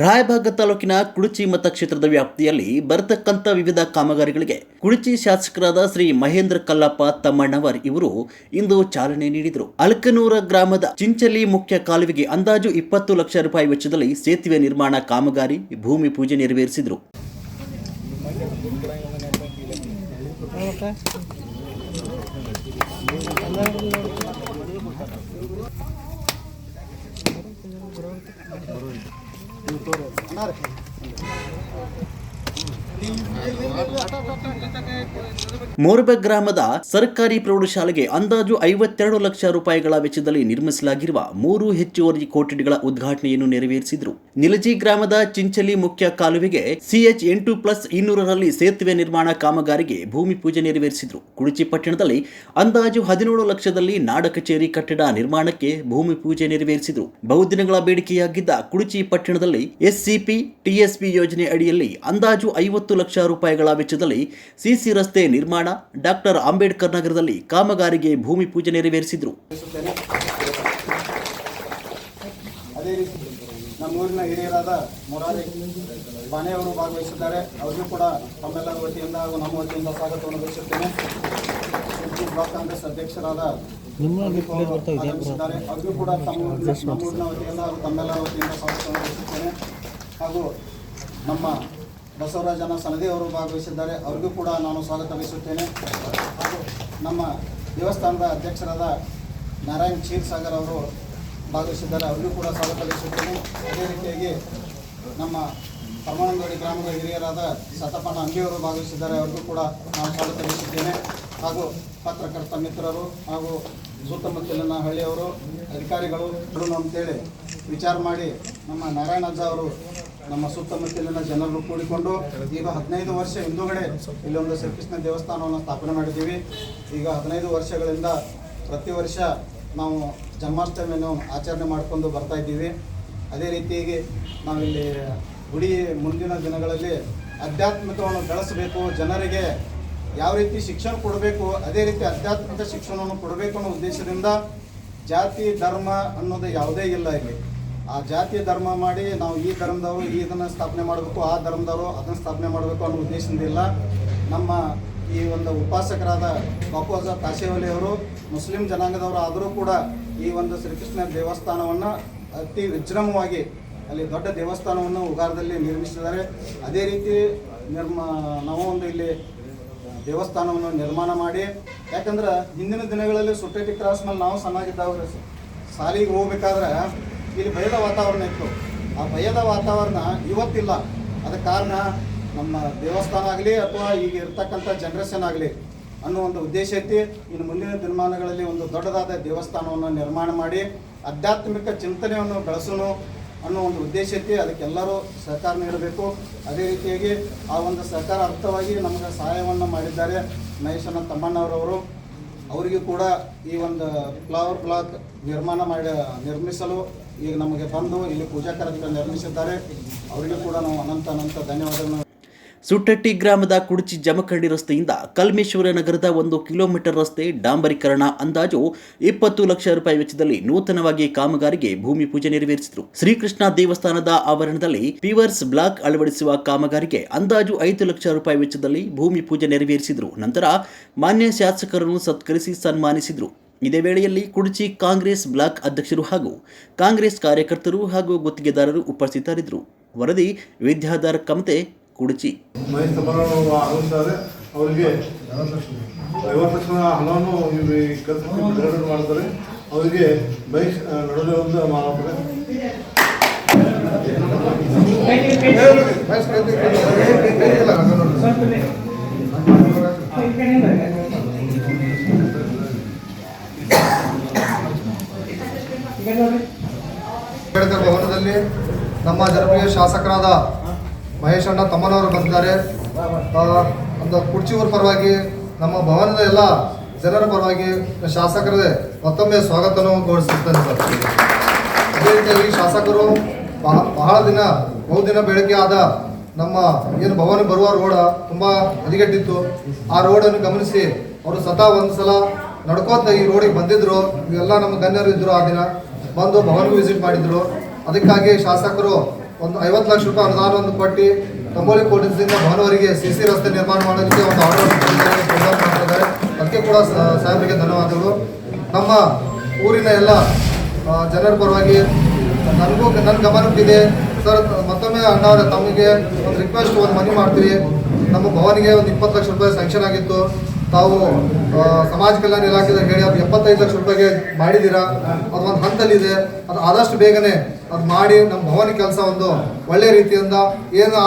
ರಾಯಭಾಗ ತಾಲೂಕಿನ ಕುಡುಚಿ ಮತಕ್ಷೇತ್ರದ ವ್ಯಾಪ್ತಿಯಲ್ಲಿ ಬರತಕ್ಕಂಥ ವಿವಿಧ ಕಾಮಗಾರಿಗಳಿಗೆ ಕುಡುಚಿ ಶಾಸಕರಾದ ಶ್ರೀ ಮಹೇಂದ್ರ ಕಲ್ಲಪ್ಪ ತಮ್ಮಣ್ಣವರ್ ಇವರು ಇಂದು ಚಾಲನೆ ನೀಡಿದರು. ಅಲ್ಕನೂರ ಗ್ರಾಮದ ಚಿಂಚಲಿ ಮುಖ್ಯ ಕಾಲುವೆಗೆ ಅಂದಾಜು ಇಪ್ಪತ್ತು ಲಕ್ಷ ರೂಪಾಯಿ ವೆಚ್ಚದಲ್ಲಿ ಸೇತುವೆ ನಿರ್ಮಾಣ ಕಾಮಗಾರಿ, ಭೂಮಿ ಪೂಜೆ ನೆರವೇರಿಸಿದರು. 多的那里看 ಮೋರ್ಬೆ ಗ್ರಾಮದ ಸರ್ಕಾರಿ ಪ್ರೌಢಶಾಲೆಗೆ ಅಂದಾಜು ಐವತ್ತೆರಡು ಲಕ್ಷ ರೂಪಾಯಿಗಳ ವೆಚ್ಚದಲ್ಲಿ ನಿರ್ಮಿಸಲಾಗಿರುವ ಮೂರು ಹೆಚ್ಚುವರಿ ಕೊಠಡಿಗಳ ಉದ್ಘಾಟನೆಯನ್ನು ನೆರವೇರಿಸಿದರು. ನಿಲಜಿ ಗ್ರಾಮದ ಚಿಂಚಲಿ ಮುಖ್ಯ ಕಾಲುವೆಗೆ ಸಿಎಚ್ ಎಂಟು ಪ್ಲಸ್ ಇನ್ನೂರರಲ್ಲಿ ಸೇತುವೆ ನಿರ್ಮಾಣ ಕಾಮಗಾರಿಗೆ ಭೂಮಿ ಪೂಜೆ ನೆರವೇರಿಸಿದರು. ಕುಡಚಿ ಪಟ್ಟಣದಲ್ಲಿ ಅಂದಾಜು ಹದಿನೇಳು ಲಕ್ಷದಲ್ಲಿ ನಾಡ ಕಚೇರಿ ಕಟ್ಟಡ ನಿರ್ಮಾಣಕ್ಕೆ ಭೂಮಿ ಪೂಜೆ ನೆರವೇರಿಸಿದರು. ಬಹುದಿನಗಳ ಬೇಡಿಕೆಯಾಗಿದ್ದ ಕುಡಚಿ ಪಟ್ಟಣದಲ್ಲಿ ಎಸ್ಸಿಪಿ ಟಿಎಸ್ಪಿ ಯೋಜನೆ ಅಡಿಯಲ್ಲಿ ಅಂದಾಜು ಐವತ್ತು ಲಕ್ಷ ರೂಪಾಯಿಗಳ ವೆಚ್ಚದಲ್ಲಿ ಸಿಸಿ ರಸ್ತೆ ನಿರ್ಮಾಣ ಡಾಕ್ಟರ್ ಅಂಬೇಡ್ಕರ್ ನಗರದಲ್ಲಿ ಕಾಮಗಾರಿಗೆ ಭೂಮಿ ಪೂಜೆ ನೆರವೇರಿಸಿದರು. ಅದೇ ರೀತಿ ನಮ್ಮ ಊರಿನ ಹಿರಿಯರಾದ ಮುರಾರಿ ಬಾನೆಯವರು ಭಾಗವಹಿಸಿದ್ದಾರೆ. ಅವರಿಗೂ ಕೂಡ ತಮ್ಮೆಲ್ಲರ ವತಿಯಿಂದ ಹಾಗೂ ನಮ್ಮ ವತಿಯಿಂದ ಸ್ವಾಗತವನ್ನು ಬಯಸುತ್ತೇನೆ ಬ್ಲಾಕ್ ಕಾಂಗ್ರೆಸ್ ಅಧ್ಯಕ್ಷರಾದ ಆಗಮಿಸಿದ್ದಾರೆ. ಅವರಿಗೂ ಕೂಡ ತಮ್ಮ ಊರಿನ ವತಿಯಿಂದ ಹಾಗೂ ತಮ್ಮೆಲ್ಲರ ವತಿಯಿಂದ ಸ್ವಾಗತವನ್ನು ಬಯಸುತ್ತೇನೆ ಹಾಗೂ ನಮ್ಮ ಬಸವರಾಜನ ಸನದಿ ಅವರು ಭಾಗವಹಿಸಿದ್ದಾರೆ. ಅವರಿಗೂ ಕೂಡ ನಾನು ಸ್ವಾಗತ ಬಯಸುತ್ತೇನೆ ಹಾಗೂ ನಮ್ಮ ದೇವಸ್ಥಾನದ ಅಧ್ಯಕ್ಷರಾದ ನಾರಾಯಣ್ ಕ್ಷೀರ್ಸಾಗರ್ ಅವರು ಭಾಗವಹಿಸಿದ್ದಾರೆ. ಅವರಿಗೂ ಕೂಡ ಸ್ವಾಗತ ಬಯಸುತ್ತೇನೆ ಅದೇ ರೀತಿಯಾಗಿ ನಮ್ಮ ಪರಮಾನಂದವಾಡಿ ಗ್ರಾಮದ ಹಿರಿಯರಾದ ಸತಪಣ್ಣ ಅಂಗಿಯವರು ಭಾಗವಹಿಸಿದ್ದಾರೆ. ಅವರಿಗೂ ಕೂಡ ನಾನು ಸ್ವಾಗತ ಬಯಸುತ್ತೇನೆ ಹಾಗೂ ಪತ್ರಕರ್ತ ಮಿತ್ರರು ಹಾಗೂ ಸುತ್ತಮುತ್ತಲಿನ ಹಳ್ಳಿಯವರು, ಅಧಿಕಾರಿಗಳು ಅಂತೇಳಿ ವಿಚಾರ ಮಾಡಿ ನಮ್ಮ ನಾರಾಯಣಜ್ಜ ಅವರು ನಮ್ಮ ಸುತ್ತಮುತ್ತಲಿನ ಜನರು ಕೂಡಿಕೊಂಡು ಈಗ ಹದಿನೈದು ವರ್ಷ ಹಿಂದುಗಡೆ ಇಲ್ಲಿ ಒಂದು ಶ್ರೀಕೃಷ್ಣ ದೇವಸ್ಥಾನವನ್ನು ಸ್ಥಾಪನೆ ಮಾಡಿದ್ದೀವಿ. ಈಗ ಹದಿನೈದು ವರ್ಷಗಳಿಂದ ಪ್ರತಿ ವರ್ಷ ನಾವು ಜನ್ಮಾಷ್ಟಮಿಯನ್ನು ಆಚರಣೆ ಮಾಡಿಕೊಂಡು ಬರ್ತಾ ಇದ್ದೀವಿ. ಅದೇ ರೀತಿಯಾಗಿ ನಾವಿಲ್ಲಿ ಗುಡಿ ಮುಂದಿನ ದಿನಗಳಲ್ಲಿ ಆಧ್ಯಾತ್ಮಿಕವನ್ನು ಬೆಳೆಸಬೇಕು, ಜನರಿಗೆ ಯಾವ ರೀತಿ ಶಿಕ್ಷಣ ಕೊಡಬೇಕು, ಅದೇ ರೀತಿ ಆಧ್ಯಾತ್ಮಿಕ ಶಿಕ್ಷಣವನ್ನು ಕೊಡಬೇಕು ಅನ್ನೋ ಉದ್ದೇಶದಿಂದ ಜಾತಿ, ಧರ್ಮ ಅನ್ನೋದು ಯಾವುದೇ ಇಲ್ಲ ಇಲ್ಲಿ. ಆ ಜಾತಿ ಧರ್ಮ ಮಾಡಿ ನಾವು ಈ ಧರ್ಮದವರು ಇದನ್ನು ಸ್ಥಾಪನೆ ಮಾಡಬೇಕು, ಆ ಧರ್ಮದವರು ಅದನ್ನು ಸ್ಥಾಪನೆ ಮಾಡಬೇಕು ಅನ್ನೋ ಉದ್ದೇಶದಿಂದ ಇಲ್ಲ. ನಮ್ಮ ಈ ಒಂದು ಉಪಾಸಕರಾದ ಬಾಪುಜ ಕಾಶೇವಲಿ ಅವರು, ಮುಸ್ಲಿಂ ಜನಾಂಗದವರು ಆದರೂ ಕೂಡ ಈ ಒಂದು ಶ್ರೀಕೃಷ್ಣ ದೇವಸ್ಥಾನವನ್ನು ಅತಿ ವಿಜೃಂಭವಾಗಿ ಅಲ್ಲಿ ದೊಡ್ಡ ದೇವಸ್ಥಾನವನ್ನು ಉಗಾರದಲ್ಲಿ ನಿರ್ಮಿಸಿದ್ದಾರೆ. ಅದೇ ರೀತಿ ನಿರ್ಮ, ನಾವು ಒಂದು ಇಲ್ಲಿ ದೇವಸ್ಥಾನವನ್ನು ನಿರ್ಮಾಣ ಮಾಡಿ, ಯಾಕಂದ್ರೆ ಹಿಂದಿನ ದಿನಗಳಲ್ಲಿ ಸುಟ್ಟಿ ಕ್ರಾಸ್ ಮೇಲೆ ನಾವು ಸಣ್ಣಾಗಿದ್ದಾವ್ರೆ ಸಾಲಿಗೆ ಹೋಗ್ಬೇಕಾದ್ರೆ ಇಲ್ಲಿ ಭಯದ ವಾತಾವರಣ ಇತ್ತು. ಆ ಭಯದ ವಾತಾವರಣ ಇವತ್ತಿಲ್ಲ. ಅದಕ್ಕೆ ಕಾರಣ ನಮ್ಮ ದೇವಸ್ಥಾನ ಆಗಲಿ ಅಥವಾ ಈಗ ಇರ್ತಕ್ಕಂಥ ಜನರೇಷನ್ ಆಗಲಿ ಅನ್ನೋ ಒಂದು ಉದ್ದೇಶ ಐತಿ. ಇನ್ನು ಮುಂದಿನ ದಿನಮಾನಗಳಲ್ಲಿ ಒಂದು ದೊಡ್ಡದಾದ ದೇವಸ್ಥಾನವನ್ನು ನಿರ್ಮಾಣ ಮಾಡಿ, ಆಧ್ಯಾತ್ಮಿಕ ಚಿಂತನೆಯನ್ನು ಬೆಳೆಸೋಣ ಅನ್ನೋ ಒಂದು ಉದ್ದೇಶ ಐತಿ. ಅದಕ್ಕೆಲ್ಲರೂ ಸಹಕಾರ ನೀಡಬೇಕು. ಅದೇ ರೀತಿಯಾಗಿ ಆ ಒಂದು ಸಹಕಾರ ಅರ್ಥವಾಗಿ ನಮಗೆ ಸಹಾಯವನ್ನು ಮಾಡಿದ್ದಾರೆ ಮಹೇಶನ ತಮ್ಮಣ್ಣವರವರು. ಅವರಿಗೂ ಕೂಡ ಈ ಒಂದು ಫ್ಲವರ್ ಬ್ಲಾಕ್ ನಿರ್ಮಾಣ ಮಾಡಿ, ನಿರ್ಮಿಸಲು ಈಗ ನಮಗೆ ಬಂದು ಇಲ್ಲಿ ಪೂಜಾ ಕಾರ್ಯಕ್ರಮ ನಿರ್ಮಿಸಿದ್ದಾರೆ. ಅವರಿಗೂ ಕೂಡ ನಾವು ಅನಂತ ಅನಂತ ಧನ್ಯವಾದಗಳನ್ನು ಸುಟ್ಟಟ್ಟಿ ಗ್ರಾಮದ ಕುಡಚಿ ಜಮಖಂಡಿ ರಸ್ತೆಯಿಂದ ಕಲ್ಮೇಶ್ವರ ನಗರದ ಒಂದು ಕಿಲೋಮೀಟರ್ ರಸ್ತೆ ಡಾಂಬರೀಕರಣ ಅಂದಾಜು ಇಪ್ಪತ್ತು ಲಕ್ಷ ರೂಪಾಯಿ ವೆಚ್ಚದಲ್ಲಿ ನೂತನವಾಗಿ ಕಾಮಗಾರಿಗೆ ಭೂಮಿ ಪೂಜೆ ನೆರವೇರಿಸಿದರು. ಶ್ರೀಕೃಷ್ಣ ದೇವಸ್ಥಾನದ ಆವರಣದಲ್ಲಿ ಪೀವರ್ಸ್ ಬ್ಲಾಕ್ ಅಳವಡಿಸುವ ಕಾಮಗಾರಿಗೆ ಅಂದಾಜು ಐದು ಲಕ್ಷ ರೂಪಾಯಿ ವೆಚ್ಚದಲ್ಲಿ ಭೂಮಿ ಪೂಜೆ ನೆರವೇರಿಸಿದರು. ನಂತರ ಮಾನ್ಯ ಶಾಸಕರನ್ನು ಸತ್ಕರಿಸಿ ಸನ್ಮಾನಿಸಿದರು. ಇದೇ ವೇಳೆಯಲ್ಲಿ ಕುಡಚಿ ಕಾಂಗ್ರೆಸ್ ಬ್ಲಾಕ್ ಅಧ್ಯಕ್ಷರು ಹಾಗೂ ಕಾಂಗ್ರೆಸ್ ಕಾರ್ಯಕರ್ತರು ಹಾಗೂ ಗುತ್ತಿಗೆದಾರರು ಉಪಸ್ಥಿತರಿದ್ದರು. ವರದಿ ವಿದ್ಯಾಧಾರ ಕಮತೆ ಕುಡುಚಿ. ಅವರಿಗೆ ಐವತ್ತು ಲಕ್ಷ ಹಣವನ್ನು ಇವರು ಕೆಲಸಕ್ಕೆ ಬಿಡುಗಡೆ ಮಾಡ್ತಾರೆ. ಅವರಿಗೆ ಬೈಕ್ ನಡುವೆ ಒಂದು ಮಾಡ್ತಾರೆ ಭವನದಲ್ಲಿ ನಮ್ಮ ಜನಪ್ರಿಯ ಶಾಸಕರಾದ ಮಹೇಶಣ್ಣ ತಮ್ಮನವರು ಬಂದಿದ್ದಾರೆ. ಒಂದು ಕುರ್ಚಿಯವ್ರ ಪರವಾಗಿ ನಮ್ಮ ಭವನದ ಎಲ್ಲ ಜನರ ಪರವಾಗಿ ಶಾಸಕರೇ ಮತ್ತೊಮ್ಮೆ ಸ್ವಾಗತವನ್ನು ಘೋಷಿಸುತ್ತೇನೆ ಸರ್. ಅದೇ ರೀತಿಯಾಗಿ ಶಾಸಕರು ಬಹಳ ದಿನ ಬಹುದಿನ ಬೆಳಗ್ಗೆ ಆದ ನಮ್ಮ ಏನು ಭವನ ಬರುವ ರೋಡ ತುಂಬ ಹದಿಗೆಟ್ಟಿತ್ತು ಆ ರೋಡನ್ನು ಗಮನಿಸಿ ಅವರು ಸತಾ ಒಂದು ಸಲ ನಡ್ಕೋತ ಈ ರೋಡಿಗೆ ಬಂದಿದ್ರು. ಇವೆಲ್ಲ ನಮ್ಮ ಗಣ್ಯರು ಇದ್ರು ಆ ದಿನ. ಬಂದು ಭವನಗೂ ವಿಸಿಟ್ ಮಾಡಿದ್ರು. ಅದಕ್ಕಾಗಿ ಶಾಸಕರು ಒಂದು ಐವತ್ತು ಲಕ್ಷ ರೂಪಾಯಿ ಅನುದಾನವನ್ನು ಕೊಟ್ಟು ತಂಬೋಲಿ ಕೋಟೆಯಿಂದ ಭಾನುವರಿಗೆ ಸಿ ಸಿ ರಸ್ತೆ ನಿರ್ಮಾಣ ಮಾಡೋದಕ್ಕೆ ಒಂದು ಆರ್ಡರ್ ಮಾಡ್ತಿದ್ದಾರೆ. ಅದಕ್ಕೆ ಕೂಡ ಸಾಹೇಬರಿಗೆ ಧನ್ಯವಾದಗಳು. ನಮ್ಮ ಊರಿನ ಎಲ್ಲ ಜನರ ಪರವಾಗಿ ನನಗೂ ನನ್ನ ಗಮನಕ್ಕಿದೆ. ಸರ್, ಮತ್ತೊಮ್ಮೆ ಅಣ್ಣವರ ತಮಗೆ ಒಂದು ರಿಕ್ವೆಸ್ಟ್ ಒಂದು ಮನಿ ಮಾಡ್ತೀವಿ ನಮ್ಮ ಭವನಿಗೆ ಒಂದು ಇಪ್ಪತ್ತು ಲಕ್ಷ ರೂಪಾಯಿ ಸ್ಯಾಂಕ್ಷನ್ ಆಗಿತ್ತು. ತಾವು ಸಮಾಜ ಕಲ್ಯಾಣ ಇಲಾಖೆದಾಗ ಹೇಳಿ ಅದು ಎಪ್ಪತ್ತೈದು ಲಕ್ಷ ರೂಪಾಯಿಗೆ ಮಾಡಿದ್ದೀರಾ? ಅದು ಒಂದು ಹಂತಲ್ಲಿದೆ. ಅದು ಆದಷ್ಟು ಬೇಗನೆ ಅದು ಮಾಡಿ ನಮ್ಮ ಭವನ ಕೆಲಸ ಒಂದು ಒಳ್ಳೆ ರೀತಿಯಿಂದ ಏನು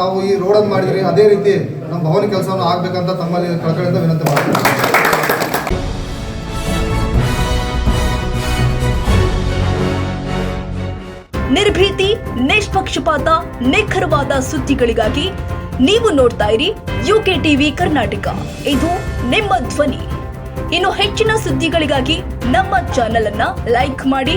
ತಾವು ಈ ರೋಡನ್ನು ಮಾಡಿದ್ರಿ, ಅದೇ ರೀತಿ ನಮ್ಮ ಭವನ ಕೆಲಸವನ್ನು ಆಗಬೇಕಂತ ತಮ್ಮಲ್ಲಿ ಕಳಕಳಿಯಿಂದ ವಿನಂತಿ ಮಾಡ್ತೀನಿ. ನಿರ್ಭೀತಿ, ನಿಷ್ಪಕ್ಷಪಾತ, ನಿಖರವಾದ ಸುದ್ದಿಗಳಿಗಾಗಿ ನೀವು ನೋಡ್ತಾ ಇರಿ ಯುಕೆ ಟಿವಿ ಕರ್ನಾಟಕ. ಇದು ನಿಮ್ಮ ಧ್ವನಿ. ಇನ್ನು ಹೆಚ್ಚಿನ ಸುದ್ದಿಗಳಿಗಾಗಿ ನಮ್ಮ ಚಾನೆಲ್ ಅನ್ನ ಲೈಕ್ ಮಾಡಿ